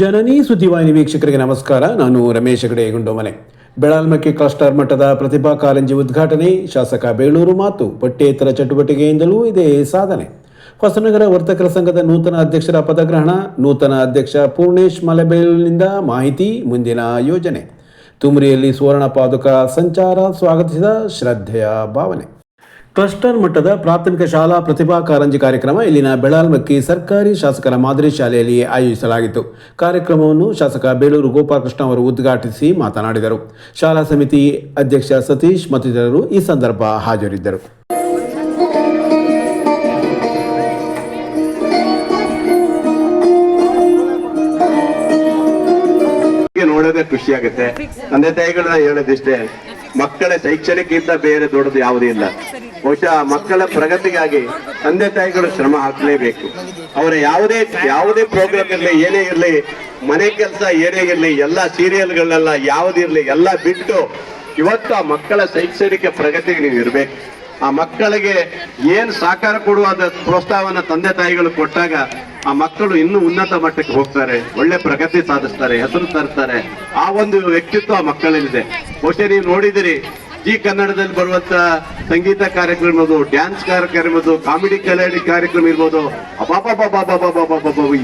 ಜನನಿ ಸುದ್ದಿವಾಹಿನಿ ವೀಕ್ಷಕರಿಗೆ ನಮಸ್ಕಾರ. ನಾನು ರಮೇಶ್ ಹೆಗಡೆ, ಗುಂಡೋಮನೆ. ಬೆಳಾಲ್ಮಕ್ಕಿ ಕ್ಲಸ್ಟರ್ ಮಟ್ಟದ ಪ್ರತಿಭಾ ಕಾರಂಜಿ ಉದ್ಘಾಟನೆ. ಶಾಸಕ ಬೇಳೂರು ಮಾತು, ಪಠ್ಯೇತರ ಚಟುವಟಿಕೆಯಿಂದಲೂ ಇದೇ ಸಾಧನೆ. ಹೊಸನಗರ ವರ್ತಕರ ಸಂಘದ ನೂತನ ಅಧ್ಯಕ್ಷರ ಪದಗ್ರಹಣ, ನೂತನ ಅಧ್ಯಕ್ಷ ಪೂರ್ಣೇಶ್ ಮಲೆಬೇಲಿನಿಂದ ಮಾಹಿತಿ, ಮುಂದಿನ ಯೋಜನೆ. ತುಮರಿಯಲ್ಲಿ ಸುವರ್ಣ ಪಾದುಕ ಸಂಚಾರ ಸ್ವಾಗತಿಸಿದ ಶ್ರದ್ಧೆಯ ಭಾವನೆ. ಕ್ಲಸ್ಟರ್ ಮಟ್ಟದ ಪ್ರಾಥಮಿಕ ಶಾಲಾ ಪ್ರತಿಭಾ ಕಾರಂಜಿ ಕಾರ್ಯಕ್ರಮ ಇಲ್ಲಿನ ಬೆಳಾಲ್ಮಕ್ಕಿ ಸರ್ಕಾರಿ ಶಾಸಕರ ಮಾದರಿ ಶಾಲೆಯಲ್ಲಿ ಆಯೋಜಿಸಲಾಗಿತ್ತು. ಕಾರ್ಯಕ್ರಮವನ್ನು ಶಾಸಕ ಬೇಳೂರು ಗೋಪಾಲಕೃಷ್ಣ ಅವರು ಉದ್ಘಾಟಿಸಿ ಮಾತನಾಡಿದರು. ಶಾಲಾ ಸಮಿತಿ ಅಧ್ಯಕ್ಷ ಸತೀಶ್ ಮತ್ತಿತರರು ಈ ಸಂದರ್ಭ ಹಾಜರಿದ್ದರು. ನೋಡೋದೇ ಖುಷಿಯಾಗುತ್ತೆ ತಂದೆ ತಾಯಿಗಳನ್ನ ಹೇಳೋದಿಷ್ಟೇ, ಮಕ್ಕಳ ಶೈಕ್ಷಣಿಕಕ್ಕಿಂತ ಬೇರೆ ದೊಡ್ಡದು ಯಾವುದೂ ಇಲ್ಲ. ಬಹುಶಃ ಮಕ್ಕಳ ಪ್ರಗತಿಗಾಗಿ ತಂದೆ ತಾಯಿಗಳು ಶ್ರಮ ಹಾಕಲೇಬೇಕು. ಅವರ ಯಾವುದೇ ಯಾವುದೇ ಪ್ರೋಗ್ರಾಮ್ ಇರಲಿ, ಏನೇ ಇರಲಿ, ಮನೆ ಕೆಲಸ ಏನೇ ಇರಲಿ, ಎಲ್ಲ ಸೀರಿಯಲ್ಗಳನ್ನೆಲ್ಲ ಯಾವುದಿರಲಿ ಎಲ್ಲ ಬಿಟ್ಟು ಇವತ್ತು ಆ ಮಕ್ಕಳ ಶೈಕ್ಷಣಿಕ ಪ್ರಗತಿಗೆ ನೀವು ಇರಬೇಕು. ಆ ಮಕ್ಕಳಿಗೆ ಏನು ಸಾಕಾರ ಕೊಡುವಾದ ಪ್ರೋತ್ಸಾಹವನ್ನು ತಂದೆ ತಾಯಿಗಳು ಕೊಟ್ಟಾಗ ಆ ಮಕ್ಕಳು ಇನ್ನೂ ಉನ್ನತ ಮಟ್ಟಕ್ಕೆ ಹೋಗ್ತಾರೆ, ಒಳ್ಳೆ ಪ್ರಗತಿ ಸಾಧಿಸ್ತಾರೆ, ಹೆಸರು ತರ್ತಾರೆ. ಆ ಒಂದು ವ್ಯಕ್ತಿತ್ವ ಆ ಮಕ್ಕಳಲ್ಲಿದೆ. ಬಹುಶಃ ನೀವು ನೋಡಿದಿರಿ ಜಿ ಕನ್ನಡದಲ್ಲಿ ಬರುವಂತ ಸಂಗೀತ ಕಾರ್ಯಕ್ರಮ ಇರ್ಬೋದು ಡ್ಯಾನ್ಸ್ ಕಾರ್ಯಕ್ರಮ ಇರ್ಬೋದು ಕಾಮಿಡಿ ಕಲಾಡಿ ಕಾರ್ಯಕ್ರಮ ಇರ್ಬೋದು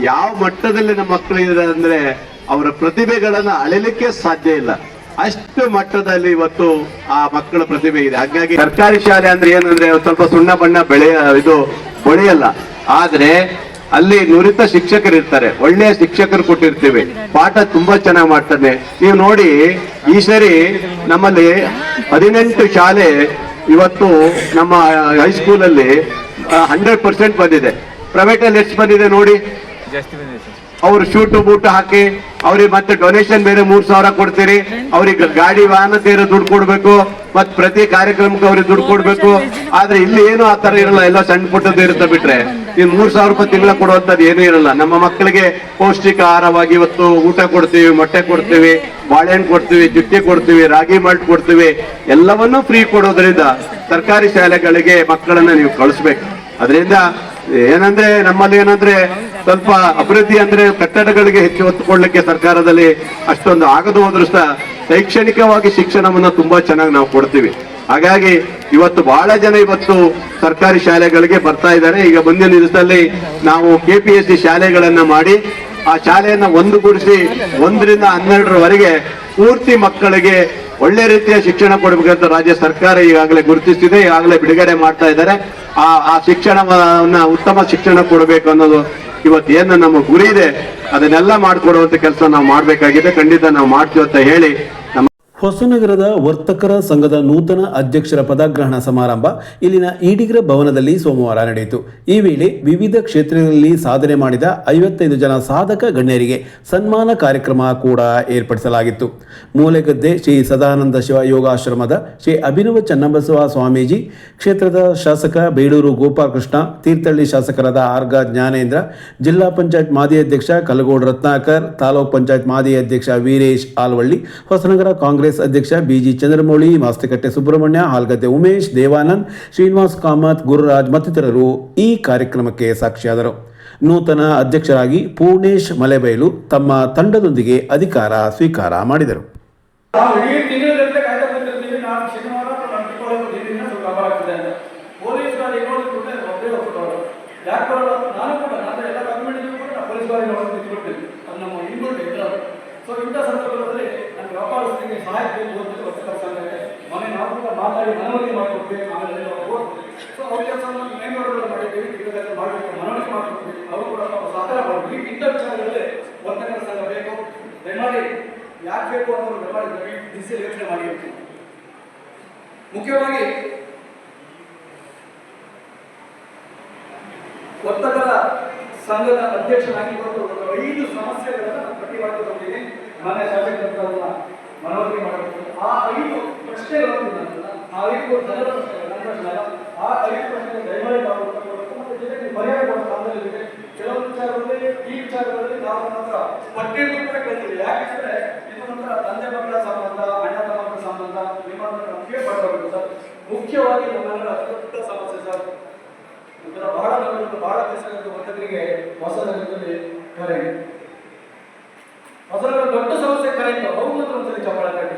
ಯಾವ ಮಟ್ಟದಲ್ಲಿ ನಮ್ಮ ಮಕ್ಕಳು ಇದ್ದಾರೆ ಅಂದ್ರೆ ಅವರ ಪ್ರತಿಭೆಗಳನ್ನ ಅಳಿಲಿಕ್ಕೆ ಸಾಧ್ಯ ಇಲ್ಲ. ಅಷ್ಟು ಮಟ್ಟದಲ್ಲಿ ಇವತ್ತು ಆ ಮಕ್ಕಳ ಪ್ರತಿಭೆ ಇದೆ. ಹಾಗಾಗಿ ಸರ್ಕಾರಿ ಶಾಲೆ ಅಂದ್ರೆ ಏನಂದ್ರೆ ಸ್ವಲ್ಪ ಸುಣ್ಣ ಬಣ್ಣ ಬೆಳೆಯ ಇದು, ಬೆಳೆಯಲ್ಲ. ಆದ್ರೆ ಅಲ್ಲಿ ನುರಿತ ಶಿಕ್ಷಕರು ಇರ್ತಾರೆ ಒಳ್ಳೆಯ ಶಿಕ್ಷಕರು ಕೊಟ್ಟಿರ್ತೀವಿ. ಪಾಠ ತುಂಬಾ ಚೆನ್ನಾಗಿ ಮಾಡ್ತಾನೆ ನೀವು ನೋಡಿ ಈ ಸರಿ ನಮ್ಮಲ್ಲಿ ಹದಿನೆಂಟು ಶಾಲೆ ಇವತ್ತು ನಮ್ಮ ಹೈಸ್ಕೂಲಲ್ಲಿ ಹಂಡ್ರೆಡ್ ಪರ್ಸೆಂಟ್ ಬಂದಿದೆ. ಪ್ರೈವೇಟ್ ಅಲ್ಲಿ ಎಷ್ಟು ಬಂದಿದೆ ನೋಡಿ? ಅವ್ರು ಶೂಟು ಬೂಟು ಹಾಕಿ ಅವ್ರಿಗೆ ಮತ್ತೆ ಡೊನೇಷನ್ ಬೇರೆ ಮೂರ್ ಸಾವಿರ ಕೊಡ್ತೀರಿ. ಅವ್ರಿಗೆ ಗಾಡಿ ವಾಹನ ಸೇರಿ ದುಡ್ಡು ಕೊಡ್ಬೇಕು. ಮತ್ ಪ್ರತಿ ಕಾರ್ಯಕ್ರಮಕ್ಕೆ ಅವ್ರಿಗೆ ದುಡ್ಡು ಕೊಡ್ಬೇಕು. ಆದ್ರೆ ಇಲ್ಲಿ ಏನು ಆ ತರ ಇರಲ್ಲ. ಎಲ್ಲ ಸಣ್ಣ ಪುಟ್ಟದ್ದು ಇರುತ್ತೆ ಬಿಟ್ರೆ. ಇನ್ ಮೂರ್ ಸಾವಿರ ರೂಪಾಯಿ ತಿಂಗಳ ಕೊಡುವಂತದ್ದು ಏನೂ ಇರಲ್ಲ. ನಮ್ಮ ಮಕ್ಕಳಿಗೆ ಪೌಷ್ಟಿಕ ಆಹಾರವಾಗಿ ಇವತ್ತು ಊಟ ಕೊಡ್ತೀವಿ, ಮೊಟ್ಟೆ ಕೊಡ್ತೀವಿ, ಬಾಳೆಹಣ್ಣು ಕೊಡ್ತೀವಿ, ಜುಟ್ಟಿ ಕೊಡ್ತೀವಿ, ರಾಗಿ ಮಾಲ್ಟ್ ಕೊಡ್ತೀವಿ. ಎಲ್ಲವನ್ನೂ ಫ್ರೀ ಕೊಡೋದ್ರಿಂದ ಸರ್ಕಾರಿ ಶಾಲೆಗಳಿಗೆ ಮಕ್ಕಳನ್ನ ನೀವು ಕಳಿಸ್ಬೇಕು. ಅದರಿಂದ ಏನಂದ್ರೆ ನಮ್ಮಲ್ಲಿ ಏನಂದ್ರೆ ಸ್ವಲ್ಪ ಅಭಿವೃದ್ಧಿ ಅಂದ್ರೆ ಕಟ್ಟಡಗಳಿಗೆ ಹೆಚ್ಚು ಒತ್ತು ಕೊಡ್ಲಿಕ್ಕೆ ಸರ್ಕಾರದಲ್ಲಿ ಅಷ್ಟೊಂದು ಆಗದು ಹೋದ್ರೂ ಸಹ ಶೈಕ್ಷಣಿಕವಾಗಿ ಶಿಕ್ಷಣವನ್ನು ತುಂಬಾ ಚೆನ್ನಾಗಿ ನಾವು ಕೊಡ್ತೀವಿ. ಹಾಗಾಗಿ ಇವತ್ತು ಬಹಳ ಜನ ಇವತ್ತು ಸರ್ಕಾರಿ ಶಾಲೆಗಳಿಗೆ ಬರ್ತಾ ಇದ್ದಾರೆ. ಈಗ ಮುಂದಿನ ದಿವಸದಲ್ಲಿ ನಾವು ಕೆ ಪಿ ಎಸ್ ಸಿ ಶಾಲೆಗಳನ್ನ ಮಾಡಿ ಆ ಶಾಲೆಯನ್ನ ಒಂದುಗೂಡಿಸಿ ಒಂದರಿಂದ ಹನ್ನೆರಡರವರೆಗೆ ಪೂರ್ತಿ ಮಕ್ಕಳಿಗೆ ಒಳ್ಳೆ ರೀತಿಯ ಶಿಕ್ಷಣ ಕೊಡಬೇಕಂತ ರಾಜ್ಯ ಸರ್ಕಾರ ಈಗಾಗಲೇ ಗುರುತಿಸಿದೆ ಈಗಾಗಲೇ ಬಿಡುಗಡೆ ಮಾಡ್ತಾ ಇದ್ದಾರೆ. ಆ ಆ ಶಿಕ್ಷಣವನ್ನ ಉತ್ತಮ ಶಿಕ್ಷಣ ಕೊಡಬೇಕು ಅನ್ನೋದು ಇವತ್ತು ಏನು ನಮ್ಮ ಗುರಿ ಇದೆ. ಅದನ್ನೆಲ್ಲ ಮಾಡಿಕೊಡುವಂತ ಕೆಲಸ ನಾವು ಮಾಡಬೇಕಾಗಿದೆ. ಖಂಡಿತ ನಾವು ಮಾಡ್ತೀವಿ ಅಂತ ಹೇಳಿ ಹೊಸನಗರದ ವರ್ತಕರ ಸಂಘದ ನೂತನ ಅಧ್ಯಕ್ಷರ ಪದಗ್ರಹಣ ಸಮಾರಂಭ ಇಲ್ಲಿನ ಈಡಿಗರ ಭವನದಲ್ಲಿ ಸೋಮವಾರ ನಡೆಯಿತು. ಈ ವೇಳೆ ವಿವಿಧ ಕ್ಷೇತ್ರಗಳಲ್ಲಿ ಸಾಧನೆ ಮಾಡಿದ ಐವತ್ತೈದು ಜನ ಸಾಧಕ ಗಣ್ಯರಿಗೆ ಸನ್ಮಾನ ಕಾರ್ಯಕ್ರಮ ಕೂಡ ಏರ್ಪಡಿಸಲಾಗಿತ್ತು. ಮೂಲೆಗದ್ದೆ ಶ್ರೀ ಸದಾನಂದ ಶಿವ ಯೋಗಾಶ್ರಮದ ಶ್ರೀ ಅಭಿನವ ಚನ್ನಬಸವ ಸ್ವಾಮೀಜಿ, ಕ್ಷೇತ್ರದ ಶಾಸಕ ಬೇಡೂರು ಗೋಪಾಲಕೃಷ್ಣ, ತೀರ್ಥಹಳ್ಳಿ ಶಾಸಕರಾದ ಆರ್ಗ ಜ್ಞಾನೇಂದ್ರ, ಜಿಲ್ಲಾ ಪಂಚಾಯತ್ ಮಾಜಿ ಅಧ್ಯಕ್ಷ ಕಲಗೋಡ್ ರತ್ನಾಕರ್, ತಾಲೂಕ್ ಪಂಚಾಯತ್ ಮಾಜಿ ಅಧ್ಯಕ್ಷ ವೀರೇಶ್ ಆಲ್ವಳ್ಳಿ, ಹೊಸನಗರ ಕಾಂಗ್ರೆಸ್ ಅಧ್ಯಕ್ಷ ಬಿಜಿ ಚಂದ್ರಮೌಳಿ, ಮಾಸ್ತಿಕಟ್ಟೆ ಸುಬ್ರಹ್ಮಣ್ಯ, ಹಾಲ್ಗದ್ದೆ ಉಮೇಶ್, ದೇವಾನಂದ್, ಶ್ರೀನಿವಾಸ್ ಕಾಮತ್, ಗುರುರಾಜ್ ಮತ್ತಿತರರು ಈ ಕಾರ್ಯಕ್ರಮಕ್ಕೆ ಸಾಕ್ಷಿಯಾದರು. ನೂತನ ಅಧ್ಯಕ್ಷರಾಗಿ ಪೂರ್ಣೇಶ್ ಮಲೆಬೈಲು ತಮ್ಮ ತಂಡದೊಂದಿಗೆ ಅಧಿಕಾರ ಸ್ವೀಕಾರ ಮಾಡಿದರು. ನಾವು ಇಡೀ ತಿಂಗಳಿಂದ ಕಾಯ್ತಾ ಬಂದಿರ್ತೀವಿ ನಾನು ಶನಿವಾರ ನಾನು ಕಿತ್ತೋಳೆ ಬಂದಿದ್ದೀನಿ ಸ್ವಲ್ಪ ಹಬ್ಬ ಆಗ್ತಿದೆ ಅಂತ ಪೊಲೀಸ್ ಗಾಡಿ ನೋಡಿದ್ರೆ ಒಬ್ಬರೇ ಹೋಗ್ತಾರೆ ಯಾಕೆ ಬರಲ್ಲ ನಾನು ಕೂಡ ನಾನು ಎಲ್ಲ ಡಾಕ್ಯುಮೆಂಟ್ ಕೂಡ ನಾನು ಪೊಲೀಸ್ ಗಾಡಿ ನೋಡಿ ನಿಂತ್ಕೊಳ್ತೀನಿ ಅದು ನಮ್ಮ ಇನ್ಬಿಲ್ಟ್ ಇದ್ರಲ್ಲ ಸೊ ಇಂಥ ಸಂದರ್ಭದಲ್ಲಿ ನಾನು ಅಂತ ಮನೆ ನಾವು ಕೂಡ ಮಾತಾಡಿ ಮನವರಿಕೆ ಮಾಡಿಕೊಡ್ಬೇಕು ಆಮೇಲೆ ಸೊ ಅವ್ರ ಕೆಲಸವನ್ನು ಮಾಡಿದ್ದೀವಿ ಇದನ್ನೆಲ್ಲ ಮಾಡಬೇಕು ಮನವರಿಕೆ ಮಾಡಿಕೊಡ್ಬೇಕು ಅವರು ಕೂಡ ನಾವು ಸಹಕಾರ ಮಾಡಬೇಕು ಇಂಥ ವಿಚಾರಗಳಲ್ಲಿ ವರ್ತಕರ ಸಂಘ ಬೇಕು. ದಯಮಾಡಿ ಯಾಕೆ ಬೇಕು ಅನ್ನೋದು ದಯಮಾಡಿ ದಿಸೆ ಯೋಚನೆ ಮಾಡಿರ್ತೀವಿ ಮುಖ್ಯವಾಗಿ ವರ್ತಕರ ಸಂಘದ ಅಧ್ಯಕ್ಷನಾಗಿ ಐದು ಸಮಸ್ಯೆಗಳನ್ನು ಮಾಡಿಕೊಂಡಿದ್ದೀನಿ ಮನೆ ಶಾಸಕರನ್ನ ಮನವರಿಕೆ ಮಾಡಬೇಕು. ಆ ಐದು ಪ್ರಶ್ನೆಗಳನ್ನು. ಆ ಐದು ಜನರ ಪ್ರಶ್ನೆಗಳ ಆ ಐದು ಪ್ರಶ್ನೆಗಳ ದಯಮಾಡಿ ನಾವು ಮರ್ಯಾದೆ ಕೊಡೋ ಕಾಲದಲ್ಲಿದೆ ಕೆಲವು ವಿಚಾರಗಳಲ್ಲಿ, ಈ ವಿಚಾರಗಳಲ್ಲಿ ನಾವು ಮಾತ್ರ ಪಟ್ಟಿಯನ್ನು ಕೂಡ ಕೇಳ್ತೀವಿ. ಯಾಕೆಂದ್ರೆ ಇದು ನಂತರ ತಂದೆ ಮಕ್ಕಳ ಸಂಬಂಧ, ಅಣ್ಣ ತಮ್ಮ ಸಂಬಂಧ, ನಿಮ್ಮ ನಮಗೆ ಪಡ್ಕೋಬೇಕು ಸರ್. ಮುಖ್ಯವಾಗಿ ನಮ್ಮೆಲ್ಲರ ಅತ್ಯಂತ ಸಮಸ್ಯೆ ಸರ್. ಬಹಳ ಬಹಳ ದೇಶಗಳ ವರ್ತಕರಿಗೆ ಹೊಸ ನಗರದಲ್ಲಿ ಕರೆ. ಅದರ ದೊಡ್ಡ ಸಮಸ್ಯೆ ಕರೆಂಟ್ ಅವು ಮಾತ್ರ ಒಂದ್ಸರಿ ಚಪ್ಪಾಳೆ ತಟ್ಟಿ.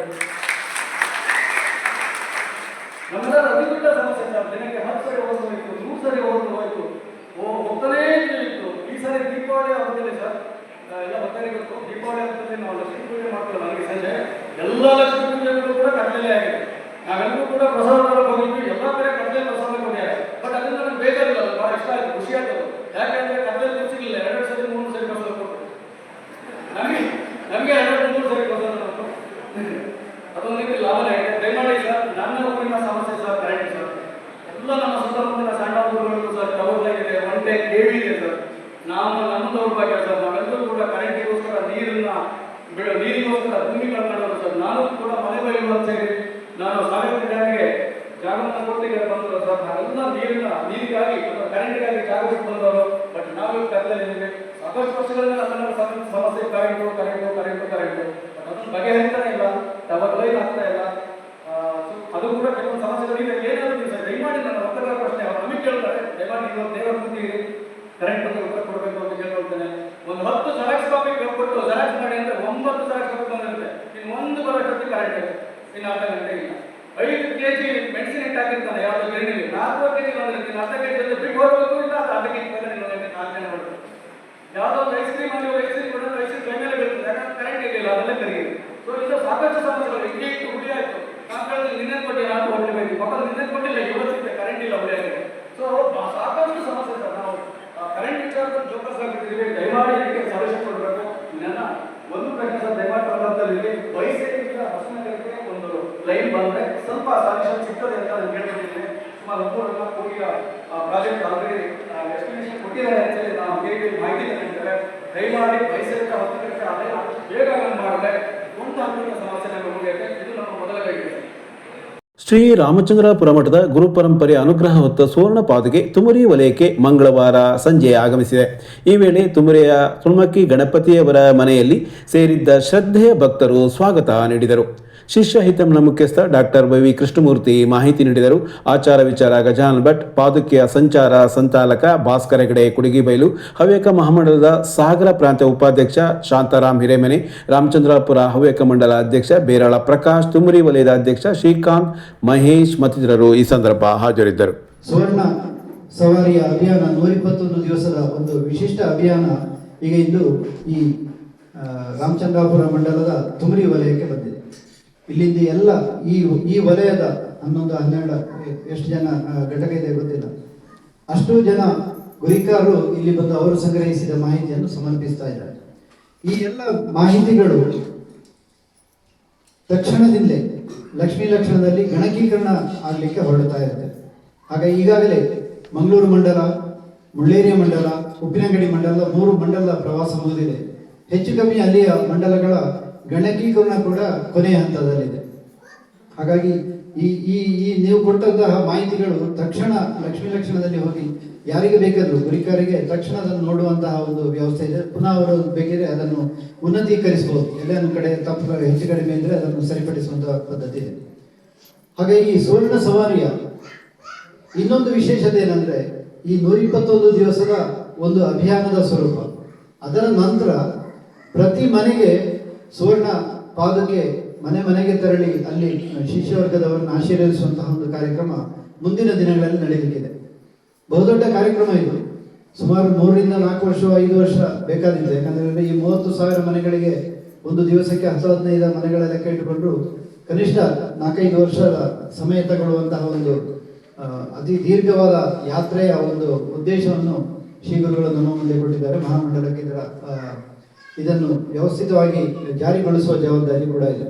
ನಮ್ಮೆಲ್ಲ ಅತಿ ದೊಡ್ಡ ಸಮಸ್ಯೆ ಸರ್ ದಿನಕ್ಕೆ ಹತ್ತು ಸರಿ ಓದು ಹೋಯ್ತು ನೂರು ಸರಿ ಓದು ಹೋಯ್ತು ಓ ಹೋಗ್ತಾನೇ ಇತ್ತು ಈ ಸಾರಿ ದೀಪಾವಳಿ ಹಬ್ಬದಲ್ಲಿ ಸರ್ ಆ, ಎಲ್ಲ ಭಕ್ತರಿಗೆ ಗೊತ್ತು ದೀಪಾವಳಿ ಹಬ್ಬದಲ್ಲಿ ನಾವು ಲಕ್ಷ್ಮೀ ಪೂಜೆ ಮಾಡ್ತೀವಿ ನನಗೆ ಸಂಜೆ ಎಲ್ಲ ಲಕ್ಷ್ಮೀ ಪೂಜೆಗಳು ಕೂಡ ಕಡಲೆ ಆಗಿದೆ ನಾವೆಲ್ಲರೂ ಕೂಡ ಪ್ರಸಾದ ಹೋಗಿದ್ವಿ ಎಲ್ಲ ಕಡೆ ಕಡಲೆ ಪ್ರಸಾದ ಕೊಟ್ಟಿದ್ದಾರೆ ಬಟ್ ಅದರಿಂದ ನನಗೆ ಬೇಜಾರಿಲ್ಲ ಅದು ಭಾಳ ಇಷ್ಟ ಆಯ್ತು ಖುಷಿ ಆಯ್ತು ಯಾಕಂದ್ರೆ ಕಡಲೆ ಸಿಗಲಿಲ್ಲ ಎರಡು ಸರಿ ಮೂರು ಸರಿ ಪ್ರಸಾದ ಕೊಟ್ಟು ನಮಗೆ ನಮಗೆ ಎರಡು ಮೂರು ಸರಿ ಪ್ರಸಾದ ಕೊಟ್ಟು ಅದೊಂದು ರೀತಿ ಲಾಭನೇ ಇದೆ ದಯಮಾಡಿ ಸರ್ ನನ್ನ ಊರಿನ ಸಮಸ್ಯೆ ಸರ್ ಕರೆಂಟ್ ಸರ್ ಎಲ್ಲ ನಮ್ಮ ಸುತ್ತಮುತ್ತಲಿನ ಸಣ್ಣ ಊರುಗಳಿಗೂ ಸರ್ ಟವರ್ ಇದೆ ಒನ್ ಟೈಮ್ ಕೇಳಿ ಇದೆ ಸರ್ ನಾವು ನಮ್ಮ ದೌರ್ಭಾಗ್ಯ ಸರ್ ನಾವೆಲ್ಲರೂ ಕೂಡ ಕರೆಂಟಿಗೋಸ್ಕರ ನೀರನ್ನ ಬೆಳೆ ನೀರಿಗೋಸ್ಕರ ಭೂಮಿ ಸರ್. ನಾನು ಕೂಡ ಮನೆ ಬರೆಯುವಂತೆ ಅಂತ ಹೇಳಿ ನಾನು ಜನರಿಗೆ ಜಾಗವನ್ನು ಕೊಟ್ಟಿಗೆ ಬಂದರು ಸರ್. ನಾವೆಲ್ಲ ನೀರಿನ, ನೀರಿಗಾಗಿ ಕರೆಂಟ್ಗಾಗಿ ಜಾಗೃತಿ ಬಂದವರು. ಬಟ್ ನಾವು ಕತ್ತಲಿದ್ದೀವಿ ಸಾಕಷ್ಟು ವರ್ಷಗಳಿಂದ ಸಮಸ್ಯೆ, ಕರೆಂಟು ಕರೆಂಟು ಕರೆಂಟು ಕರೆಂಟು. ಅದನ್ನು ಬಗೆಹರಿತಾನೆ ಇಲ್ಲ ಟವರ್ ಲೈನ್ ಆಗ್ತಾ ಇಲ್ಲ ಆ, so ಅದು ಕೂಡ ಕೆಲವೊಂದು ಸಮಸ್ಯೆಗಳಿದೆ ಏನಾದ್ರು ಸರ್ ದಯಮಾಡಿ ನನ್ನ ಒತ್ತಡದ ಪ್ರಶ್ನೆ ಅವ್ರು ನಮಗೆ ಕೇಳ್ತಾರೆ ದಯಮಾಡಿ ನೀವು ದೇವರ ಕೂತಿರಿ ಕರೆಂಟ್ ಬಗ್ಗೆ ಉತ್ತರ ಕೊಡಬೇಕು ಅಂತ ಕೇಳ್ಕೊಳ್ತೇನೆ ಒಂದು ಹತ್ತು ಜೆರಾಕ್ಸ್ ಕಾಪಿ ಕೊಟ್ಟು ಜೆರಾಕ್ಸ್ ಮಾಡಿ ಅಂದ್ರೆ ಒಂಬತ್ತು ಜೆರಾಕ್ಸ್ ಕಾಪಿ ಬಂದಿರುತ್ತೆ. ಇನ್ನು ಒಂದು ಬರೋಷ್ಟೊತ್ತಿಗೆ ಕರೆಂಟ್ ಇದೆ ಇನ್ನು ಅರ್ಧ ಗಂಟೆ ಇಲ್ಲ. ಐದು ಕೆ ಜಿ ಮೆಣಸಿನ ಹಿಟ್ಟು ಹಾಕಿರ್ತಾನೆ, ಯಾವ್ದು ಗಿರಣಿಲಿ ನಾಲ್ಕು ಕೆ ಜಿ ಬಂದಿರುತ್ತೆ. ಇನ್ನು ಅರ್ಧ ಕೆ ಜಿ ಬಿಟ್ಟು ಹೋಗ್ಬೇಕು, ಇಲ್ಲ ಅರ್ಧ ಕೆ ಜಿ ಬಂದರೆ ನಾಲ್ಕು ಜನ ಹೊರಟು ಯಾವುದೋ ಒಂದು ಐಸ್ ಕ್ರೀಮ್ ಅಲ್ಲಿ ಐಸ್ ಕ್ರೀಮ್ ಕೊಡೋದು ಐಸ್ ಕ್ರೀಮ್ ಮೇಲೆ ಬೀಳ್ತದೆ ಯಾಕಂದ್ರೆ ಕರೆಂಟ್ ಇರಲಿಲ್ಲ, ಅದನ್ನೇ ಕರಿಗಿದೆ ಸೊ ಇದು ಸಾಕಷ್ಟು ಸಮಸ್ಯೆಗಳು ಹಿಂಗೆ ಇತ್ತು ಹುಳಿ ಆಯ್ತು. ಮಕ್ಕಳಲ್ಲಿ ನಿನ್ನೆ ಕೊಟ್ಟು ನಾನು ಬೇಕು ಮಕ್ಕಳು ನಿನ್ನೆ ಕೊಟ್ಟಿಲ್ಲ, ಇವತ್ತಿದೆ ಕರೆಂಟ್ ಇಲ್ಲ ಹುಳಿ ಆಗಿದೆ. ಸೊ ಸಾಕಷ್ಟು ಸಮಸ್ಯೆ ಸರ್ ಜೋಕಸ್ ಆಗಿದ್ದೀವಿ ದಯಮಾಡಿ ಇದಕ್ಕೆ ಕೊಡಬೇಕು? ನನ್ನ ಒಂದು ಪ್ರಶ್ನೆ ಸರ್ ದಯಮಾಡಿ ಪ್ರಬಂಧದಲ್ಲಿ ಹೊಸನಗರಕ್ಕೆ ಒಂದು ಲೈನ್ ಬಂದ್ರೆ ಸ್ವಲ್ಪ ಸೊಲ್ಯೂಷನ್ ಸಿಗ್ತದೆ ಅಂತ ನಾನು ಕೇಳ್ಕೊಳ್ತೀನಿ ಸುಮಾರು ಕೋಟಿಯ ಪ್ರಾಜೆಕ್ಟ್ ಆಲ್ರೆಡಿ ಎಸ್ಟಿಮೇಷನ್ ಕೊಟ್ಟಿದ್ದಾರೆ ಅಂತೇಳಿ ನಾವು ಹೇಗೆ ಮಾಹಿತಿ ನೀಡಿದ್ದಾರೆ ದಯಮಾಡಿ ವಯಸ್ಸಿನಿಂದ ಹೊಸನಗರಕ್ಕೆ ಅದೇ ಬೇಗ ಮಾಡಿದ್ರೆ ಒಂದು ಹಂತದ ಸಮಸ್ಯೆ ನಮಗೆ ಇದು ನಮ್ಮ ಮೊದಲ ಕೈಗೆ ಶ್ರೀ ರಾಮಚಂದ್ರಾಪುರ ಮಠದ ಗುರುಪರಂಪರೆ ಅನುಗ್ರಹ ಹೊತ್ತ ಸುವರ್ಣ ಪಾದುಗೆ ತುಮರಿ ವಲಯಕ್ಕೆ ಮಂಗಳವಾರ ಸಂಜೆ ಆಗಮಿಸಿದೆ. ಈ ವೇಳೆ ತುಮರಿಯ ತುಳ್ಮಕ್ಕಿ ಗಣಪತಿಯವರ ಮನೆಯಲ್ಲಿ ಸೇರಿದ್ದ ಶ್ರದ್ಧೆಯ ಭಕ್ತರು ಸ್ವಾಗತ ನೀಡಿದರು. ಶಿಷ್ಯ ಹಿತಂನ ಮುಖ್ಯಸ್ಥ ಡಾಕ್ಟರ್ ವಿ ಕೃಷ್ಣಮೂರ್ತಿ ಮಾಹಿತಿ ನೀಡಿದರು. ಆಚಾರ ವಿಚಾರ ಗಜಾನ್ ಭಟ್, ಪಾದುಕೆಯ ಸಂಚಾರ ಸಂಚಾಲಕ ಭಾಸ್ಕರ ಹೆಗಡೆ ಕುಡಿಗಿಬೈಲು ಹವ್ಯಕ ಮಹಾಮಂಡಲದ ಸಾಗರ ಪ್ರಾಂತ್ಯ ಉಪಾಧ್ಯಕ್ಷ ಶಾಂತಾರಾಮ್ ಹಿರೇಮನೆ, ರಾಮಚಂದ್ರಾಪುರ ಹವ್ಯಕ ಮಂಡಲ ಅಧ್ಯಕ್ಷ ಬೇರಾಳ ಪ್ರಕಾಶ್, ತುಮರಿ ವಲಯದ ಅಧ್ಯಕ್ಷ ಶ್ರೀಕಾಂತ್ ಮಹೇಶ್ ಮತ್ತಿತರರು ಈ ಸಂದರ್ಭ ಹಾಜರಿದ್ದರು. ಸುವರ್ಣ ಸವಾರಿಯ ಅಭಿಯಾನ ನೂರಿಪ್ಪತ್ತೊಂದು ದಿವಸದ ಒಂದು ವಿಶಿಷ್ಟ ಅಭಿಯಾನ ಈಗ ಇಂದು ಈ ರಾಮಚಂದ್ರಾಪುರ ಮಂಡಲದ ತುಮರಿ ವಲಯಕ್ಕೆ ಬಂದಿದೆ. ಇಲ್ಲಿಂದ ಎಲ್ಲ ಈ ಈ ವಲಯದ ಹನ್ನೊಂದು, ಹನ್ನೆರಡು, ಎಷ್ಟು ಜನ ಘಟಕ ಇದೆ ಗೊತ್ತಿಲ್ಲ. ಅಷ್ಟು ಜನ ಗುರಿಕಾರರು ಇಲ್ಲಿ ಬಂದು ಅವರು ಸಂಗ್ರಹಿಸಿದ ಮಾಹಿತಿಯನ್ನು ಸಮರ್ಪಿಸ್ತಾ ಇದ್ದಾರೆ. ಈ ಎಲ್ಲ ಮಾಹಿತಿಗಳು ತಕ್ಷಣದಿಂದಲೇ ಲಕ್ಷ್ಮೀ ಲಕ್ಷಣದಲ್ಲಿ ಗಣಕೀಕರಣ ಆಗಲಿಕ್ಕೆ ಹೊರಡ್ತಾ ಇರುತ್ತೆ. ಆಗ ಈಗಾಗಲೇ ಮಂಗಳೂರು ಮಂಡಲ, ಮುಳ್ಳೇರಿಯ ಮಂಡಲ, ಉಪ್ಪಿನಂಗಡಿ ಮಂಡಲ ಮೂರು ಮಂಡಲ ಪ್ರವಾಸ ಮುಗಿದಿದೆ. ಹೆಚ್ಚು ಕಮ್ಮಿ ಅಲ್ಲಿಯ ಮಂಡಲಗಳ ಗಣಕೀಕರಣ ಕೂಡ ಕೊನೆಯ ಹಂತದಲ್ಲಿದೆ. ಹಾಗಾಗಿ ಈ ಈ ಈ ನೀವು ಕೊಟ್ಟಂತಹ ಮಾಹಿತಿಗಳು ತಕ್ಷಣ ಲಕ್ಷ್ಮೀ ಲಕ್ಷಣದಲ್ಲಿ ಹೋಗಿ ಯಾರಿಗೆ ಬೇಕಾದರೂ ಗುರಿಕಾರಿಗೆ ತಕ್ಷಣ ಅದನ್ನು ನೋಡುವಂತಹ ಒಂದು ವ್ಯವಸ್ಥೆ ಇದೆ. ಪುನಃ ಅವರು ಬೇಕಿದ್ರೆ ಅದನ್ನು ಉನ್ನತೀಕರಿಸಬಹುದು. ಎಲ್ಲೊಂದು ಕಡೆ ತಪ್ಪು ಹೆಚ್ಚು ಕಡಿಮೆ ಇದ್ರೆ ಅದನ್ನು ಸರಿಪಡಿಸುವಂತಹ ಪದ್ಧತಿ ಇದೆ. ಹಾಗೆ ಈ ಸುವರ್ಣ ಸವಾರಿಯ ಇನ್ನೊಂದು ವಿಶೇಷತೆ ಏನಂದ್ರೆ, ಈ ನೂರಿಪ್ಪತ್ತೊಂದು ದಿವಸದ ಒಂದು ಅಭಿಯಾನದ ಸ್ವರೂಪ. ಅದರ ನಂತರ ಪ್ರತಿ ಮನೆಗೆ ಸುವರ್ಣ ಪಾದಕ್ಕೆ ಮನೆ ಮನೆಗೆ ತೆರಳಿ ಅಲ್ಲಿ ಶಿಷ್ಯವರ್ಗದವರನ್ನು ಆಶೀರ್ವದಿಸುವಂತಹ ಒಂದು ಕಾರ್ಯಕ್ರಮ ಮುಂದಿನ ದಿನಗಳಲ್ಲಿ ನಡೆಯಲಿಕ್ಕಿದೆ. ಬಹುದೊಡ್ಡ ಕಾರ್ಯಕ್ರಮ ಇದು. ಸುಮಾರು ಮೂರರಿಂದ ನಾಲ್ಕು ವರ್ಷ, ಐದು ವರ್ಷ ಬೇಕಾದಿದೆ ಯಾಕಂದ್ರೆ ಈ ಮೂವತ್ತು ಸಾವಿರ ಮನೆಗಳಿಗೆ ಒಂದು ದಿವಸಕ್ಕೆ ಹತ್ತು ಹದಿನೈದು ಮನೆಗಳ ಲೆಕ್ಕ ಇಟ್ಟುಕೊಂಡು ಕನಿಷ್ಠ ನಾಲ್ಕೈದು ವರ್ಷ ಸಮಯ ತಗೊಳ್ಳುವಂತಹ ಒಂದು ಅತಿ ದೀರ್ಘವಾದ ಯಾತ್ರೆಯ ಒಂದು ಉದ್ದೇಶವನ್ನು ಶ್ರೀಗುರುಗಳು ನಮ್ಮ ಮುಂದೆ ಕೊಟ್ಟಿದ್ದಾರೆ. ಮಹಾಮಂಡಲಕ್ಕೆ ಇದರ ಇದನ್ನು ವ್ಯವಸ್ಥಿತವಾಗಿ ಜಾರಿಗೊಳಿಸುವ ಜವಾಬ್ದಾರಿ ಕೂಡ ಇದೆ.